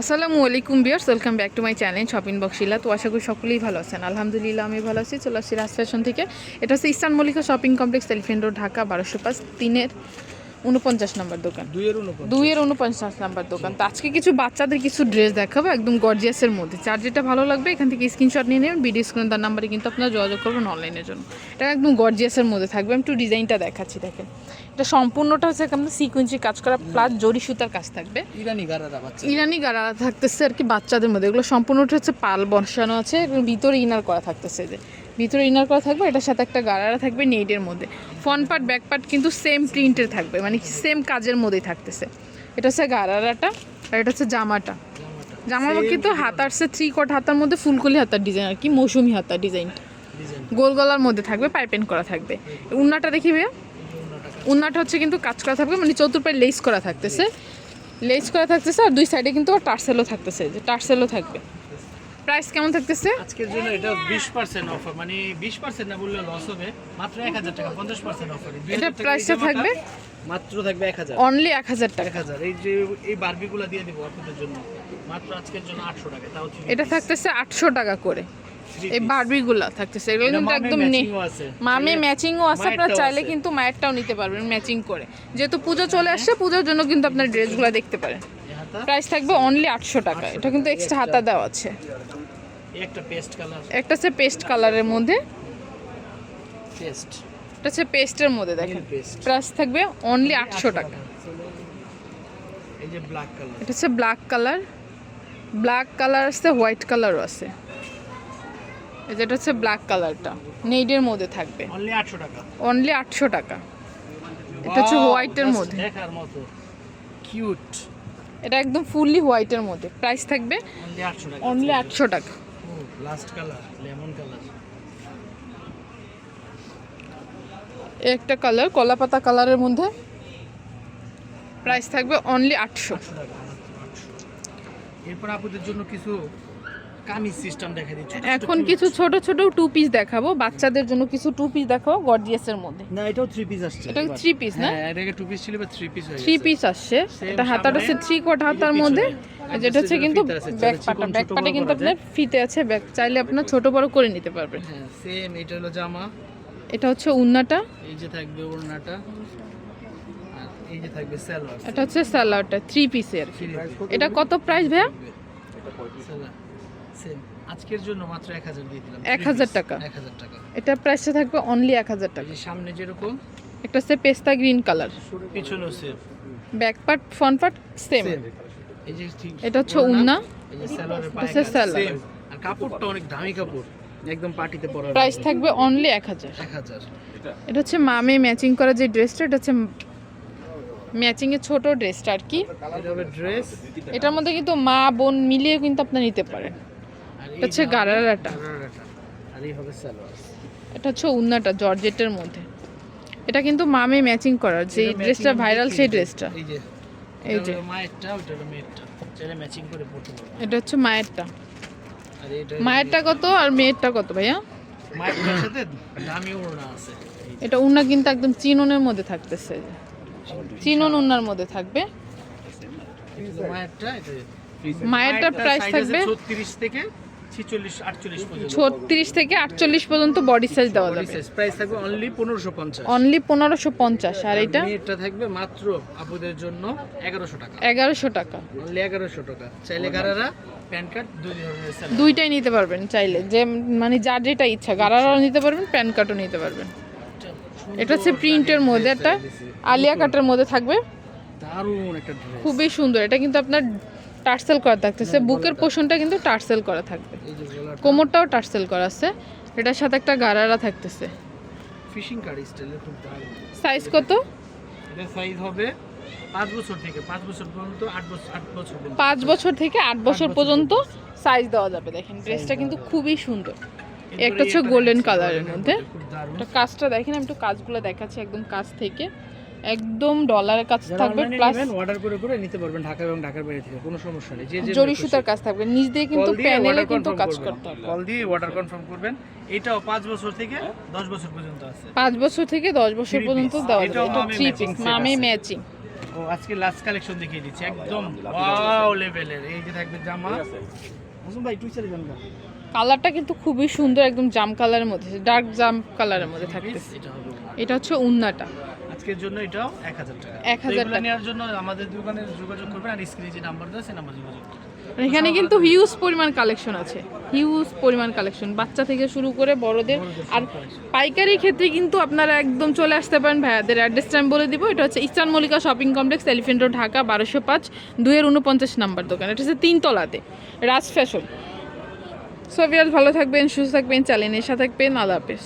আসসালামু আলাইকুম বিয়ার্স welcome back to my channel shopping বক্সিলা তো আশা করি সকলেই ভালো আছেন। আলহামদুলিল্লাহ আমি ভালো আছি। চলে আসছি রাজ ফ্যাশন থেকে। এটা হচ্ছে Eastern Mallika shopping complex Elephant Road, Dhaka, বারোশো পাঁচ, তিনের উনপঞ্চাশ নম্বর দোকান। দুইয়ের উনপঞ্চাশ। নাম্বার দোকান। তো আজকে কিছু বাচ্চাদের কিছু ড্রেস দেখাবো একদম গর্জিয়াসের মধ্যে। যার যেটা ভালো লাগবে এখান থেকে স্ক্রিনশট নিয়ে নেবেন ভিডিও স্ক্রিন তার নাম্বারে কিন্তু আপনারা যোগাযোগ করবেন অনলাইনের জন্য। এটা একদম গর্জিয়াসের মধ্যে থাকবে। আমি একটু ডিজাইনটা দেখাচ্ছি দেখেন। এটা সম্পূর্ণটা হচ্ছে আপনার সিকুয়েন্সি কাজ করা প্লাস জরি সুতার কাজ থাকবে। ইরানি গারারা ইরানি গাড়া থাকতেছে আর কি বাচ্চাদের মধ্যে। এগুলো সম্পূর্ণটা হচ্ছে পাল বসানো আছে এবং ভিতরে ইনার করা থাকতেছে যে। ভিতরে ইনার করা থাকবে এটার সাথে একটা গাড়ারা থাকবে নেইডের মধ্যে। ফ্রন্ট পার্ট ব্যাক পার্ট কিন্তু সেম প্রিন্টের থাকবে মানে সেম কাজের মধ্যেই থাকতেছে। এটা হচ্ছে গাড়ারাটা আর এটা হচ্ছে জামাটা। জামার কিন্তু হাতার সে থ্রি কট হাতার মধ্যে ফুলকলি হাতার ডিজাইন আর কি মৌসুমি হাতার ডিজাইনটা ডিজাইন গোল গলার মধ্যে থাকবে পাইপেন করা থাকবে। উন্নাটা দেখি ভাইয়া। উন্নাটা হচ্ছে কিন্তু কাজ করা থাকবে মানে চতুর্পায় লেস করা থাকতেছে। লেস করা থাকতেছে আর দুই সাইডে কিন্তু টার্সেলও থাকতেছে যে টার্সেলও থাকবে। প্রাইস কেমন থাকতেছে? আজকের জন্য এটা বিশ পার্সেন্ট অফার মানে বিশ পার্সেন্ট না বললে লস হবে মাত্র এক হাজার টাকা পঞ্চাশ পার্সেন্ট অফার এটা প্রাইসটা থাকবে? মাত্র থাকবে এক হাজার। অনলি এক হাজার টাকা। হাজার। এই যে এই বারবিগুলো দিয়ে দিব আপনাদের জন্য। মাত্র আজকের জন্য আটশো টাকা তাও এটা থাকতেছে আটশো টাকা করে। এই। বারবিগুলো থাকতেছে এগুলো কিন্তু একদম নেই। মামে ম্যাচিংও আছে। আপনারা চাইলে কিন্তু মায়েরটাও নিতে পারবেন ম্যাচিং করে। যেহেতু পুজো চলে আসছে পুজোর জন্য কিন্তু আপনার ড্রেসগুলো দেখতে পারেন। প্রাইস থাকবে অনলি আটশো টাকা। এটা কিন্তু এক্সট্রা হাতা দেওয়া আছে। একটা পেস্ট কালার একটা হচ্ছে পেস্ট কালারের মধ্যে। পেস্ট এটা হচ্ছে পেস্টের মধ্যে দেখেন। প্রাইস থাকবে অনলি আটশো টাকা। এই যে ব্ল্যাক কালার এটা হচ্ছে ব্ল্যাক কালার ব্ল্যাক কালার আছে হোয়াইট কালারও আছে। এই যেটা হচ্ছে ব্ল্যাক কালারটা নেইডের মধ্যে থাকবে। অনলি আটশো টাকা। অনলি আটশো টাকা। এটা হচ্ছে হোয়াইটের মধ্যে। দেখার মতো। কিউট এটা একদম ফুললি হোয়াইটের মধ্যে। প্রাইস থাকবে অনলি আটশো টাকা। অনলি আটশো টাকা। লাস্ট কালার লেমন কালার একটা কালার কলাপাতা কালারের মধ্যে। প্রাইস থাকবে অনলি আটশো। এরপর আপুদের জন্য কিছু কামিজ সিস্টেম দেখা দিচ্ছি এখন কিছু ছোট ছোট টু পিস দেখাবো বাচ্চাদের জন্য কিছু টু পিস দেখাবো গর্জিয়াসের মধ্যে। না এটাও থ্রি পিস আসছে। এটা থ্রি পিস না? হ্যাঁ এটা টু পিস ছিল এবার থ্রি পিস হয়ে থ্রি পিস আসছে। এটা হাতাটা হচ্ছে থ্রি কোট হাতার মধ্যে যেটা হচ্ছে কিন্তু ব্যাক পাটা। ব্যাক পাটে কিন্তু আপনার ফিতে আছে ব্যাক চাইলে আপনার ছোট বড় করে নিতে পারবেন। হ্যাঁ সেম এটা হলো জামা। এটা হচ্ছে উন্নাটা। এই যে থাকবে ওড়নাটা। আর এই যে থাকবে সালোয়ার। এটা হচ্ছে সালোয়ারটা থ্রি পিসের এটা কত প্রাইস ভাইয়া? সেম। আজকের জন্য মাত্র এক হাজার দিয়ে দিলাম। 1000 টাকা। এক হাজার টাকা। এটা প্রাইসটা থাকবে অনলি এক হাজার এই টাকা। যে সামনে যেরকম একটা হচ্ছে পেস্তা গ্রিন কালার। পিছনেও same. Back part front part same. এই যে ঠিক এটা হচ্ছে উন্না এই যে সালোয়ারের সালোয়ার। সেম। আর কাপড়টা অনেক দামি কাপড় একদম পার্টিতে পরার প্রাইস থাকবে অনলি এক হাজার। এক হাজার। এটা হচ্ছে মামে ম্যাচিং করা যে ড্রেসটা এটা হচ্ছে ম্যাচিং এর ছোট ড্রেসটা আর কি। ড্রেস এটার মধ্যে কিন্তু মা বোন মিলিয়ে কিন্তু আপনার নিতে পারেন। এটা হচ্ছে গারারাটা গারারাটা আর এই হবে সালোয়ার। এটা হচ্ছে উন্নাটা জর্জেটের মধ্যে। এটা কিন্তু মামে ম্যাচিং করার যে ড্রেসটা ভাইরাল সেই ড্রেসটা। এই যে এই এই যে। যে মায়েরটা ওটা মেয়েরটা। চাইলে ম্যাচিং করে পড়তে পারবে এটা হচ্ছে মায়েরটা। আর এটা মায়েরটা কত আর মেয়েরটা কত ভাইয়া? মায়েরটার সাথে দামি ওড়না আছে। এটা উন্না কিন্তু একদম চিননের মধ্যে থাকতেছে। চিনন উন্নার মধ্যে থাকবে। মায়েরটা মায়েরটার প্রাইস থাকবে ছত্রিশ থেকে ছত্রিশ থেকে আটচল্লিশ পর্যন্ত বডি সাইজ দেওয়া যাবে। প্রাইস থাকবে অনলি পনেরোশো পঞ্চাশ। অনলি পনেরোশো পঞ্চাশ আর এটা? মেয়েরটা থাকবে মাত্র আপুদের জন্য এগারোশো টাকা। এগারোশো টাকা। অনলি এগারোশো টাকা। চাইলে গারারা প্যান কার্ড দুইটাই নিতে পারবেন চাইলে। যে মানে যার যেটা ইচ্ছা গারারাও নিতে পারবেন প্যান কার্ডও নিতে পারবেন। এটা হচ্ছে প্রিন্টের মধ্যে একটা আলিয়া কাটের মধ্যে থাকবে। দারুণ একটা খুবই সুন্দর। এটা কিন্তু আপনার টার্সেল করা থাকতেছে বুকের পোষণটা কিন্তু টার্সেল করা থাকবে। কোমরটাও টার্সেল করা আছে। এটার সাথে একটা গারারা থাকতেছে। ফিশিং কার্ড স্টাইলের খুব দারুণ। সাইজ কত? এটা সাইজ হবে পাঁচ বছর থেকে পাঁচ বছর পর্যন্ত আট বছর আট বছর পর্যন্ত। পাঁচ বছর থেকে আট বছর পর্যন্ত সাইজ দেওয়া যাবে। দেখেন ড্রেসটা কিন্তু খুবই সুন্দর। একটা হচ্ছে colour এর মধ্যে। কাজটা দেখেন আমি একটু কাজগুলো দেখাচ্ছি একদম কাজ থেকে। একদম ডলারের কাজ থাকবে প্লাস অর্ডার করে করে নিতে পারবেন ঢাকা এবং ঢাকার বাইরে থেকে কোনো সমস্যা নেই। যে যে জরি সুতার কাজ থাকবে। নিচ দিয়ে কিন্তু প্যানেলে কিন্তু কাজ করতে হবে। কল দিয়ে অর্ডার কনফার্ম করবেন। এটাও পাঁচ বছর থেকে দশ বছর পর্যন্ত আছে। পাঁচ বছর থেকে দশ বছর পর্যন্ত। দেওয়া যাবে। এটা থ্রি পিস মামে ম্যাচিং ও আজকে লাস্ট কালেকশন দেখিয়ে দিচ্ছি। একদম ওয়াও লেভেলের এই যে থাকবে জামা। মুসুম ভাই তুই চলে যান না কালারটা কিন্তু খুবই সুন্দর একদম জাম কালারের মধ্যে। ডার্ক জাম কালারের মধ্যে এটা এটা হচ্ছে উন্নাটা। আজকের জন্য এটাও এক হাজার টাকা। 1000 তো এগুলো টাকা। নেওয়ার জন্য আমাদের দোকানে যোগাযোগ করবেন আর স্ক্রিনে যে নাম্বার দেওয়া সেই নাম্বার যোগাযোগ করবেন। এখানে কিন্তু হিউজ পরিমাণ কালেকশন আছে। হিউজ পরিমাণ কালেকশন বাচ্চা থেকে শুরু করে বড়দের। আর পাইকারি ক্ষেত্রে কিন্তু আপনারা একদম চলে আসতে পারেন। ভাইয়াদের অ্যাড্রেসটা আমি বলে দিব। এটা হচ্ছে Eastern Mallika shopping complex Elephant Road Dhaka বারোশো পাঁচ দুইয়ের উনপঞ্চাশ নাম্বার দোকান। এটা হচ্ছে তিনতলাতে। রাজ ফ্যাশন সোভিয়াত ভালো থাকবেন সুস্থ থাকবেন চ্যানেলের সাথে থাকবেন। আল্লাহ হাফেজ।